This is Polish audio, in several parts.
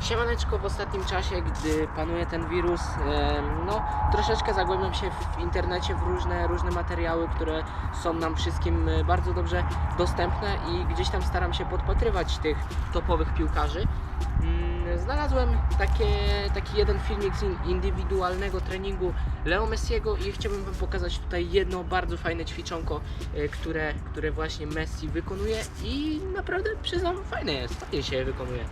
Siemaneczko, w ostatnim czasie, gdy panuje ten wirus, no troszeczkę zagłębiam się w internecie w różne, różne materiały, które są nam wszystkim e, bardzo dobrze dostępne i gdzieś tam staram się podpatrywać tych topowych piłkarzy. Mm, Znalazłem takie, taki jeden filmik z in- indywidualnego treningu Leo Messiego i chciałbym Wam pokazać tutaj jedno bardzo fajne ćwiczonko, e, które, które właśnie Messi wykonuje i naprawdę przyznam, fajne jest, fajnie się je wykonuje.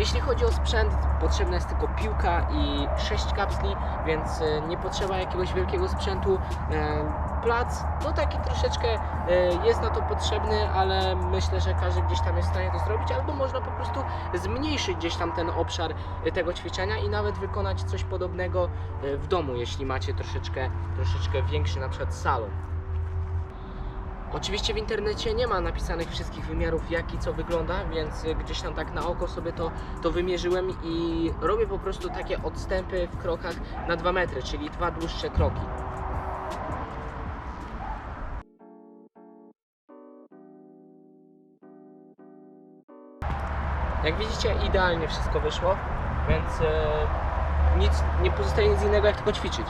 Jeśli chodzi o sprzęt, potrzebna jest tylko piłka i 6 kapsli, więc e, nie potrzeba jakiegoś wielkiego sprzętu. E, Plac, no taki troszeczkę e, jest na to potrzebny, ale myślę, że każdy gdzieś tam jest w stanie to zrobić, albo można po prostu zmniejszyć gdzieś tam ten obszar tego ćwiczenia i nawet wykonać coś podobnego w domu, jeśli macie troszeczkę, troszeczkę większy na przykład salon. Oczywiście w internecie nie ma napisanych wszystkich wymiarów, jak i co wygląda, więc gdzieś tam tak na oko sobie to, to wymierzyłem i robię po prostu takie odstępy w krokach na 2 metry, czyli dwa dłuższe kroki. Jak widzicie, idealnie wszystko wyszło, więc e, nic nie pozostaje nic innego jak tylko ćwiczyć.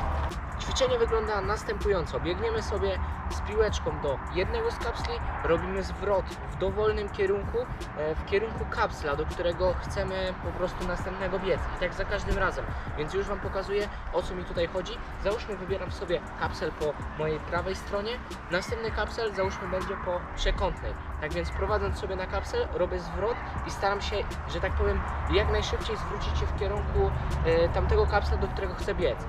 Ćwiczenie wygląda następująco. Biegniemy sobie z piłeczką do jednego z kapsli, robimy zwrot w dowolnym kierunku, e, w kierunku kapsla, do którego chcemy po prostu następnego biec. I tak za każdym razem. Więc już Wam pokazuję o co mi tutaj chodzi. Załóżmy wybieram sobie kapsel po mojej prawej stronie, następny kapsel załóżmy będzie po przekątnej. Tak więc prowadząc sobie na kapsel, robię zwrot i staram się, że tak powiem, jak najszybciej zwrócić się w kierunku e, tamtego kapsla, do którego chcę biec.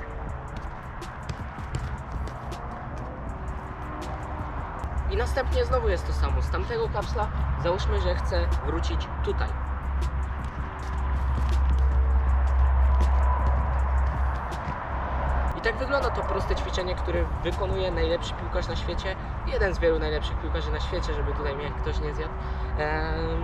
I następnie znowu jest to samo. Z tamtego kapsla załóżmy, że chcę wrócić tutaj. I tak wygląda to proste ćwiczenie, które wykonuje najlepszy piłkarz na świecie. Jeden z wielu najlepszych piłkarzy na świecie, żeby tutaj mnie ktoś nie zjadł.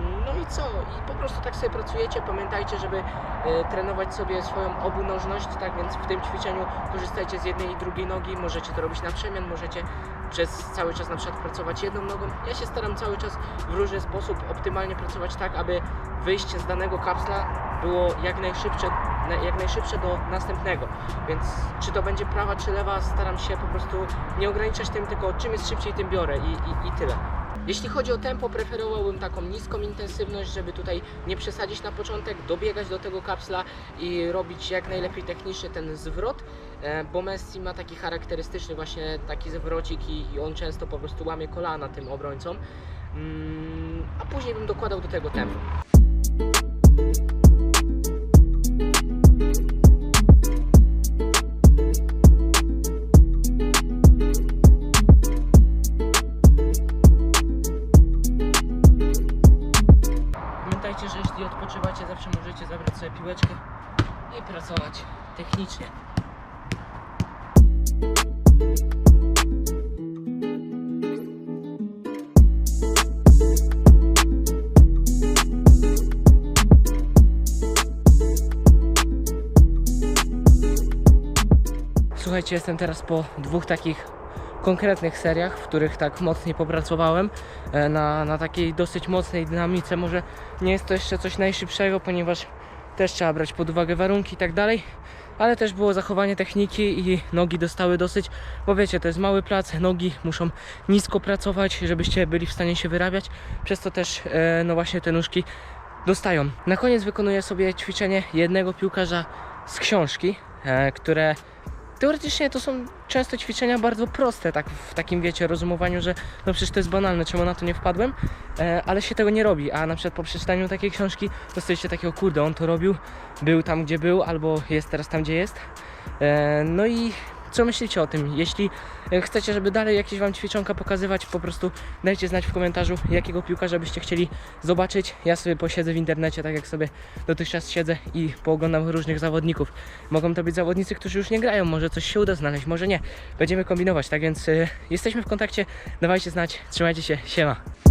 No i co? I po prostu tak sobie pracujecie. Pamiętajcie, żeby e, trenować sobie swoją obunożność, tak więc w tym ćwiczeniu korzystajcie z jednej i drugiej nogi. Możecie to robić na przemian, możecie przez cały czas na przykład pracować jedną nogą. Ja się staram cały czas w różny sposób optymalnie pracować tak, aby wyjście z danego kapsla było jak najszybsze, na- jak najszybsze do następnego. Więc czy to będzie prawa czy lewa, staram się po prostu nie ograniczać tym, tylko czym jest szybciej, tym biorę i, i, i tyle. Jeśli chodzi o tempo, preferowałbym taką niską intensywność, żeby tutaj nie przesadzić na początek, dobiegać do tego kapsla i robić jak najlepiej technicznie ten zwrot, e, bo Messi ma taki charakterystyczny właśnie taki zwrocik i, i on często po prostu łamie kolana tym obrońcom. Mm, a później bym dokładał do tego tempo. Zabrać sobie piłeczkę i pracować technicznie. Słuchajcie, jestem teraz po dwóch takich konkretnych seriach, w których tak mocniej popracowałem e, na, na takiej dosyć mocnej dynamice. Może nie jest to jeszcze coś najszybszego, ponieważ też trzeba brać pod uwagę warunki i tak dalej, ale też było zachowanie techniki i nogi dostały dosyć, bo wiecie, to jest mały plac, nogi muszą nisko pracować, żebyście byli w stanie się wyrabiać, przez to też e, no właśnie te nóżki dostają. Na koniec wykonuję sobie ćwiczenie jednego piłkarza z książki, e, które teoretycznie to są często ćwiczenia bardzo proste, tak w takim wiecie, rozumowaniu, że no przecież to jest banalne, czemu na to nie wpadłem, e, ale się tego nie robi, a na przykład po przeczytaniu takiej książki dostajecie takiego, kurde, on to robił, był tam, gdzie był, albo jest teraz tam, gdzie jest. E, no i co myślicie o tym? Jeśli e, chcecie, żeby dalej jakieś Wam ćwiczonka pokazywać, po prostu dajcie znać w komentarzu, jakiego piłkarza byście chcieli zobaczyć. Ja sobie posiedzę w internecie, tak jak sobie dotychczas siedzę i pooglądam różnych zawodników. Mogą to być zawodnicy, którzy już nie grają, może coś się uda znaleźć, może nie. Będziemy kombinować, tak więc y, jesteśmy w kontakcie, dawajcie znać, trzymajcie się, siema.